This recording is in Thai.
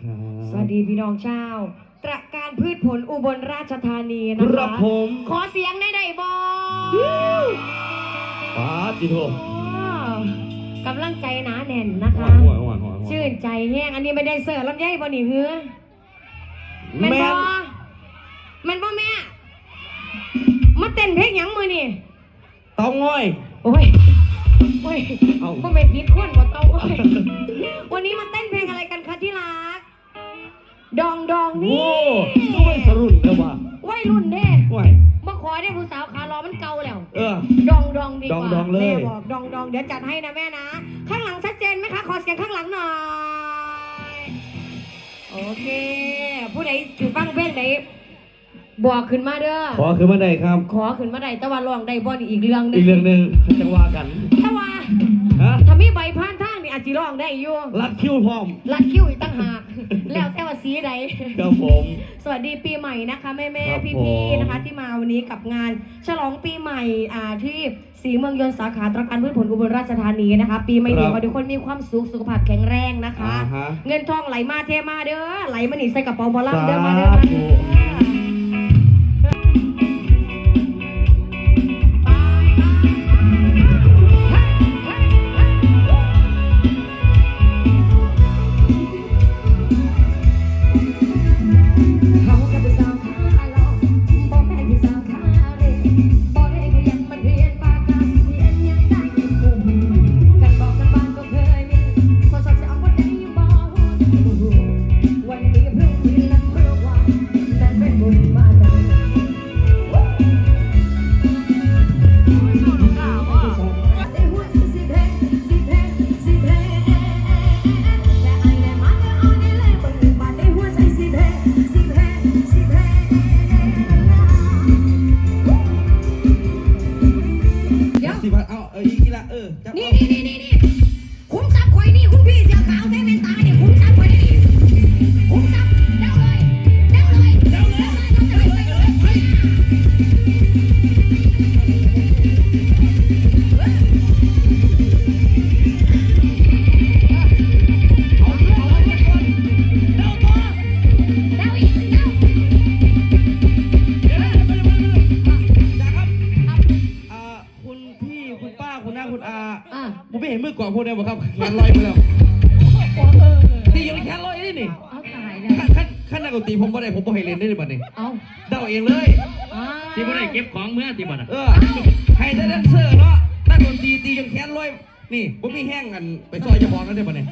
ครับ สวัสดีพี่น้องชาวตระการพืชผลอุบลราชธานีนะคคะรับผม ขอเสียงได้ได้บอป้าจิโทกำลังใจหนาแน่นนะคะ หัวหัวหัวหัวชื่นใจแห้งอันนี้ไม่ได้เสิร์ฟลำไยบอนี่เฮือแม่นแม่บนอแม่นบอแม่ มาเต้นเพลงหยังมือนี่ เต้าง่อย โอ้ย โอ้ยเอ้า ก็เป็นพิษคนบ่เต้าโอ้ย ดองดองโอ้นี่ด้วยสรุ่นเลยว่ะวัยรุ่นเด้ไหวมาขอได้ผู้สาวขาล้อมันเก่าแล้ว เออ ดองดองดีกว่าดองดองเลย แม่บอกดองดองเดี๋ยวจัดให้นะแม่นะ ข้างหลังชัดเจนไหมคะ ขอเสียงข้างหลังหน่อย โอเค ผู้ใดถือฟังเพลงไหนบอกขึ้นมาเด้อ ขอคือมาได้ครับ ขอขึ้นมาได้แต่ว่าร้องได้บ่นี่อีกเรื่องหนึอีงกเรื่องหนึ่งเขาจะว่ากัน แต่ว่าฮะ ถ้ามีใบพานทางนี่ อาจจะร้องได้อยู่รัดคิ้วพร้อมลัดคิ้วอีกตั้งหาก แล้วแต่ว่าสีใดครับผม สวัสดีปีใหม่นะคะแม่แม่ครับพี่ผมพี่นะคะ ที่มาวันนี้กับงาน ฉลองปีใหม่อ่าที่สีเมืองยนต์สาขาตระการพืชผลอุบลราชธานีนะคะ ปีใหม่นี้ขอให้ทุกคนมีความสุขสุขภาพแข็งแรงนะคะ อ่าฮะ เงินทองไหลมาเทมาเด้อไหลมาหนีใส่กระเป๋าบอลล่าสาเด้อมาเด้อมาธุเด้อ พูดได้บ่ครับแขนลอยไปแล้วเออที่ยังแขนลอยนี่นี่เอาตายแล้ขั้วนขั้นขั้นนักดนตรีผมบ่ได้ผมบ่ให้เล่นได้เลยบัดนี้เอาเดาเองเลยอ่าที่ไม่ได้เก็บของเมื่อที่บัดอะเออให้แต่แดนเซอร์เนาะนักดนตรีตีจนแขนลอยนี่ผมมีแห้งกันไปซอยเจะบอกกันได้บัดนี้